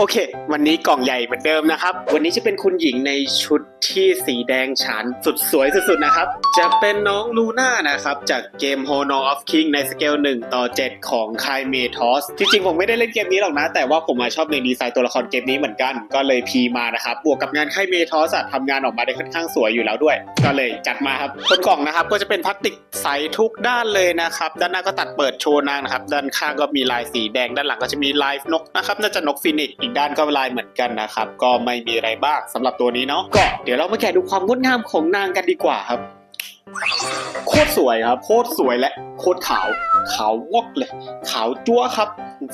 โอเค วันนี้กล่องใหญ่เหมือนเดิมนะครับ วันนี้จะเป็นคุณหญิงในชุดที่สีแดงฉานสุดสวยสุดๆนะครับ จะเป็นน้องลูน่านะครับ จากเกม Honor of King ในสเกล1ต่อ 7 ของคายเมทอสจริงๆ ผมไม่ได้เล่นเกมนี้หรอกนะ แต่ว่าผมชอบในดีไซน์ตัวละครเกมนี้เหมือนกัน ก็เลยพีมานะครับ บวกกับงานค่ายเมทอสทำงานออกมาได้ค่อนข้างสวยอยู่แล้วด้วย ก็เลยจัดมาครับบนกล่องนะครับก็จะเป็นพลาสติกใสทุกด้านเลยนะครับด้านหน้าก็ตัดเปิดโชว์นางนะครับด้านข้างก็มีลายสีแดงด้านหลังก็จะมีลายนกนะครับน่าจะนกฟินิกซ์อีกด้านก็ลายเหมือนกันนะครับ ก็ไม่มีอะไรบ้างสำหรับตัวนี้เนาะก็เดี๋ยวเรามาแกะดูความงดงามของนางกันดีกว่าครับ โคตรสวยครับ โคตรสวยและ โคตรขาว ขาววอกเลย ขาวจั๊วครับ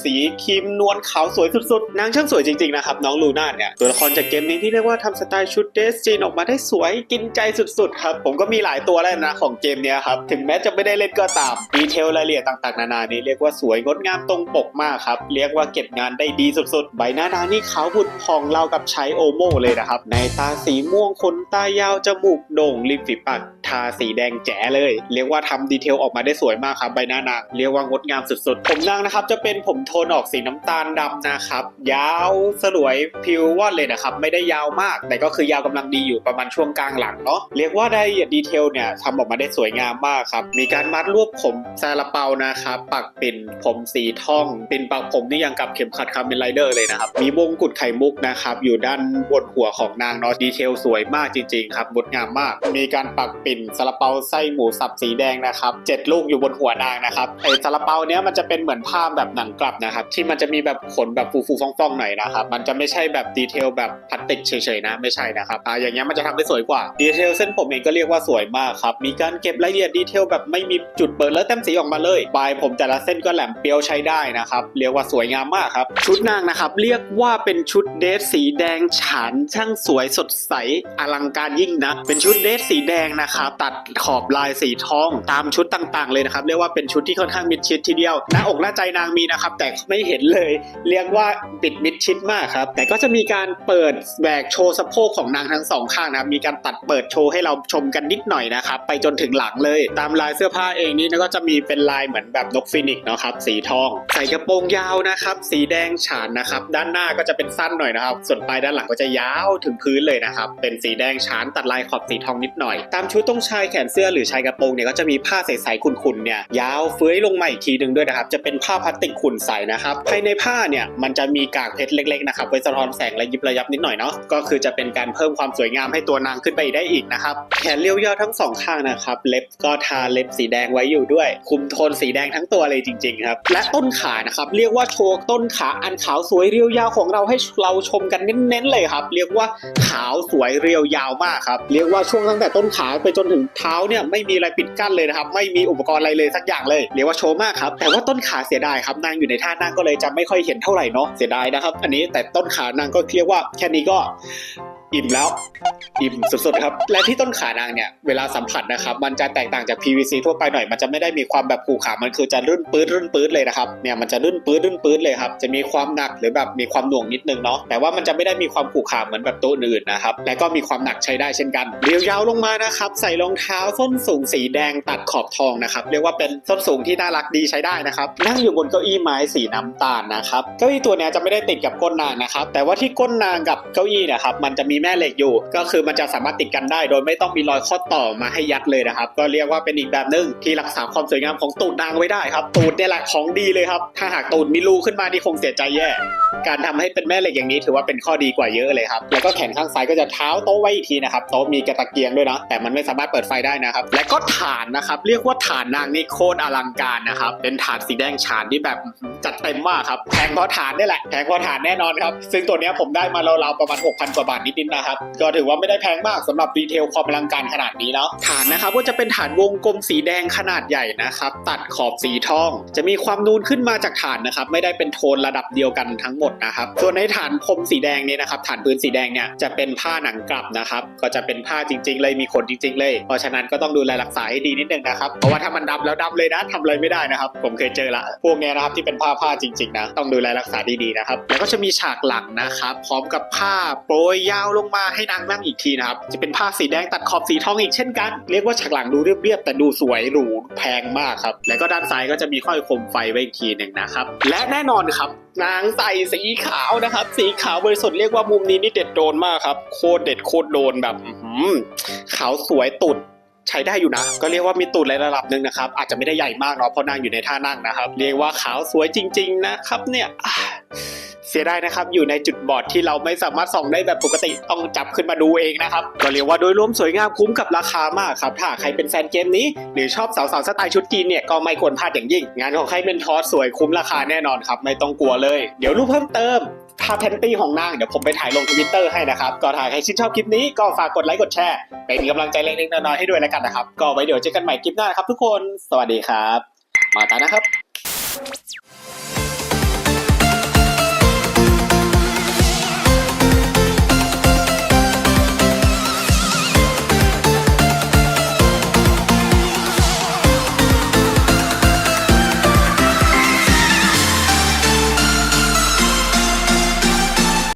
สีครีมนวลขาวสวยสุดๆ นางช่างสวยจริงๆนะครับ น้องลูน่าเนี่ย ตัวละครจากเกมนี้ที่เรียกว่าทำสไตล์ชุดเดสจีนออกมาได้สวยกินใจสุดๆ ครับ ผมก็มีหลายตัวแล้วนะของเกมเนี้ยครับ ถึงแม้จะไม่ได้เล่นก็ตาม ดีเทลรายละเอียดต่างๆ นานานี้เรียกว่าสวยงดงามตรงปกมากครับ เรียกว่าเก็บงานได้ดีสุดๆ ใบหน้านางนี่ขาวผุดผ่องเรากับใช้โอโมเลยนะครับ ในตาสีม่วงขนตายาวจมูกโด่งริมฝีปากทาสีแดงแจ๋เลย เรียกว่าทำดีเทลออกมาได้สวยมากครับใบหน้านางเรียกว่างดงามสุดๆ ผมนางนะครับจะเป็นผมโทนออกสีน้ำตาลดำนะครับ ยาวสลวยผิวว่อนเลยนะครับ ไม่ได้ยาวมาก แต่ก็คือยาวกำลังดีอยู่ประมาณช่วงกลางหลังเนาะเรียกว่าได้ดีเทลเนี่ยทำออกมาได้สวยงามมากครับมีการมัดรวบผมซาลาเปานะครับปักปิ่นผมสีทองปิ่นปักผมนี่ยังกับเข็มขัดคาเมนไรเดอร์เลยนะครับมีวงกุดไข่มุกนะครับอยู่ด้านบนหัวของนางเนาะดีเทลสวยมากจริงๆครับงดงามมาก มีการปักปิ่นซาลาเปาไส้หมูสับสีแดงนะครับเจ็ดลูกอยู่บนหัวนางนะครับไอซาลาเปาเนี้ยมันจะเป็นเหมือนผ้าแบบหนังกลับนะครับ ที่มันจะมีแบบขนแบบฟูๆฟ่องๆหน่อยนะครับมันจะไม่ใช่แบบดีเทลแบบพลาสติกเฉยๆนะไม่ใช่นะครับอ่าอย่างเงี้ยมันจะทำได้สวยกว่าดีเทลเส้นผมเองก็เรียกว่าสวยมากครับมีการเก็บรายละเอียดดีเทลแบบไม่มีจุดเปิดแลอะแต้มสีออกมาเลยปลายผมแต่ละเส้นก็แหลมเปรียวใช้ได้นะครับเรียกว่าสวยงามมากครับชุดนางนะครับเรียกว่าเป็นชุดเดรสสีแดงฉานช่างสวยสดใสอลังการยิ่งนะเป็นชุดเดรสสีแดงนะครับตัดขอบลายสีทองตามชุดต่างๆเลยนะครับเรียกว่าเป็นชุดที่ค่อนข้างมิดชิดทีเดียวหน้าอกหน้าใจนางมีนะครับแต่ไม่เห็นเลยเรียกว่าปิดมิดชิดมากครับแต่ก็จะมีการเปิดแบกโชว์สะโพกของนางทั้งสองข้างนะครับมีการตัดเปิดโชว์ให้เราชมกันนิดหน่อยนะครับไปจนถึงหลังเลย ตามลายเสื้อผ้าเองนี่ก็จะมีเป็นลายเหมือนแบบนกฟินิกซ์เนาะครับสีทอง ใส่กระโปรงยาวนะครับสีแดงฉานนะครับด้านหน้าก็จะเป็นสั้นหน่อยนะครับ ส่วนปลายด้านหลังก็จะยาวถึงพื้นเลยนะครับเป็นสีแดงฉานตัดลายขอบสีทองนิดหน่อย ตามชุดต้องชายแขนเสื้อหรือชายกระโปรงเนี่ยก็จะมีผ้าใสๆขุ่นๆเนี่ยยาวเฟื้อยลงมาอีกทีหนึ่งด้วยนะครับ จะเป็นผ้าพลาสติกขุ่นใสนะครับ ภายในผ้าเนี่ยมันจะมีกากเพชรเล็กๆนะครับไว้สะท้อนแสงและยิบระยับนิดหน่อยเนาะก็คือจะเป็นการเพิ่มความสวยงามให้ตัวนางขึ้นไปได้อีกนะครับแขนเรียวยาวทั้งสองข้างนะครับเล็บก็ทาเล็บสีแดงไว้อยู่ด้วย คุมโทนสีแดงทั้งตัวเลยจริงๆครับและต้นขานะครับเรียกว่าโชว์ต้นขาอันขาวสวยเรียวยาวของเราให้เราชมกันเน้นๆเลยครับ เรียกว่าขาวสวยเรียวยาวมากครับเรียกว่าช่วงตั้งแต่ต้นขาไปจนถึงเท้าเนี่ยไม่มีอะไรปิดกั้นเลยนะครับไม่มีอุปกรณ์อะไรเลยสักอย่างเลยเรียกว่าโชว์มากครับแต่ว่าต้นขาเสียดายครับนางอยู่ในท่านั่งก็เลยจะไม่ค่อยเห็นเท่าไหร่เนาะเสียดายนะครับ อันนี้แต่ต้นขานางก็เรียกว่าแค่นี้ก็ อิ่มแล้ว อิ่มสุดๆครับ และที่ต้นขานางเนี่ย เวลาสัมผัสนะครับ มันจะแตกต่างจาก PVC ทั่วไปหน่อย มันจะไม่ได้มีความแบบขู่ขา มันคือจะรื่นปื้ดรื่นปื้ดเลยนะครับ เนี่ยมันจะรื่นปื้ดรื่นปื้ดเลยครับ จะมีความหนักหรือแบบมีความหน่วงนิดนึงเนาะ แต่ว่ามันจะไม่ได้มีความขู่ขาเหมือนแบบตัวอื่นนะครับ และก็มีความหนักใช้ได้เช่นกัน เรียวยาวลงมานะครับ ใส่รองเท้าส้นสูงสีแดงตัดขอบทองนะครับ เรียกว่าเป็นส้นสูงที่น่ารักดีใช้ได้นะครับ นั่งอยู่บนเก้าอี้ไม้สีน้ำตาลนะครับ เก้าอี้ตัวเนี้ยจะไม่ได้ติดกับก้นนางนะครับ แต่ว่าที่ก้นนางกับเก้าอี้นะครับ มันจะมีแม่เหล็กอยู่ ก็คือมันจะสามารถติดกันได้ โดยไม่ต้องมีรอยข้อต่อมาให้ยัดเลยนะครับ ก็เรียกว่าเป็นอีกแบบหนึ่งที่รักษาความสวยงามของตูดนางไว้ได้ครับ ตูดเนี่ยแหละของดีเลยครับ ถ้าหากตูดมีรูขึ้นมานี่คงเสียใจแย่ การทำให้เป็นแม่เหล็กอย่างนี้ถือว่าเป็นข้อดีกว่าเยอะเลยครับ แล้วก็แขนข้างซ้ายก็จะเท้าโต๊ะไว้อีกทีนะครับ โต๊ะมีกระตะเกียงด้วยนะ แต่มันไม่สามารถเปิดไฟได้นะครับ และก็ฐานนะครับ เรียกว่าฐานนางนี่โคตรอลังการนะครับ เป็นฐานสีแดงฉานที่แบบจัดเต็มมากครับ แพงเพราะฐานนี่แหละ แพงเพราะฐานแน่นอนครับ ซึ่งตัวเนี้ยผมได้มาราวๆประมาณ6,000กว่าบาทนิดๆนะครับ ก็ถือว่าไม่ได้แพงมากสำหรับดีเทลความอลังการขนาดนี้แล้วฐานนะครับก็จะเป็นฐานวงกลมสีแดงขนาดใหญ่นะครับ ตัดขอบสีทอง จะมีความนูนขึ้นมาจากฐานนะครับ ไม่ได้เป็นโทนระดับเดียวกันทั้งหมดนะครับ ส่วนในฐานพรมสีแดงเนี่ยนะครับ ฐานพื้นสีแดงเนี่ยจะเป็นผ้าหนังกลับนะครับ ก็จะเป็นผ้าจริง ๆ เลยมีขนจริง ๆ เลย เพราะฉะนั้นก็ต้องดูแลรักษาให้ดีนิดนึงนะครับ เพราะว่าถ้ามันดำแล้วดำเลยนะทำอะไรไม่ได้นะครับ ผมเคยเจอละ พวกนี้นะครับที่เป็นผ้าผ้าจริงๆนะ ต้องดูแลรักษาดีๆนะครับ แล้วก็จะมีฉากหลังนะครับ พร้อมกับผ้าโปรยยาวลงมาให้นางนั่งอีกทีนะครับ จะเป็นผ้าสีแดงตัดขอบสีทองอีกเช่นกัน เรียกว่าฉากหลังดูเรียบๆแต่ดูสวยหรูแพงมากครับ แล้วก็ด้านซ้ายก็จะมีห้อยคมไฟไว้อีกทีหนึ่งนะครับ และแน่นอนครับนางใส่สีขาวนะครับ สีขาวบริสุทธิ์เรียกว่ามุมนี้นี่เด็ดโดนมากครับ โคตรเด็ดโคตรโดนแบบหือขาวสวยตุดใช้ได้อยู่นะ ก็เรียกว่ามีตูดในระดับหนึ่งนะครับ อาจจะไม่ได้ใหญ่มากเนาะเพราะนั่งอยู่ในท่านั่งนะครับ เรียกว่าขาวสวยจริง ๆ นะครับเนี่ย สียดายนะครับอยู่ในจุดบอดที่เราไม่สามารถส่องได้แบบปกติต้องจับขึ้นมาดูเองนะครับก็เรียกว่าโดยรวมสวยงามคุ้มกับราคามากครับถ้าใครเป็นแฟนเกมนี้หรือชอบสาวๆสไตล์ชุดจีนเนี่ยก็ไม่ควรพลาดอย่างยิ่ง งานของใครเป็นทอสสวยคุ้มราคาแน่นอนครับไม่ต้องกลัวเลย เดี๋ยวรูปเพิ่มเติมภาแพนตี้ของนางเดี๋ยวผมไปถ่ายลงทวิตเตอร์ให้นะครับก็ถ่ายใครชื่นชอบคลิปนี้ก็ฝากกดไลค์กดแชร์เป็นกำลังใจเล็กๆน้อยๆให้ด้วยแล้วกันนะครับก็ไว้เดี๋ยวเจอกันใหม่คลิปหน้าครับทุกคน สวัสดีครับ มาตานะครับ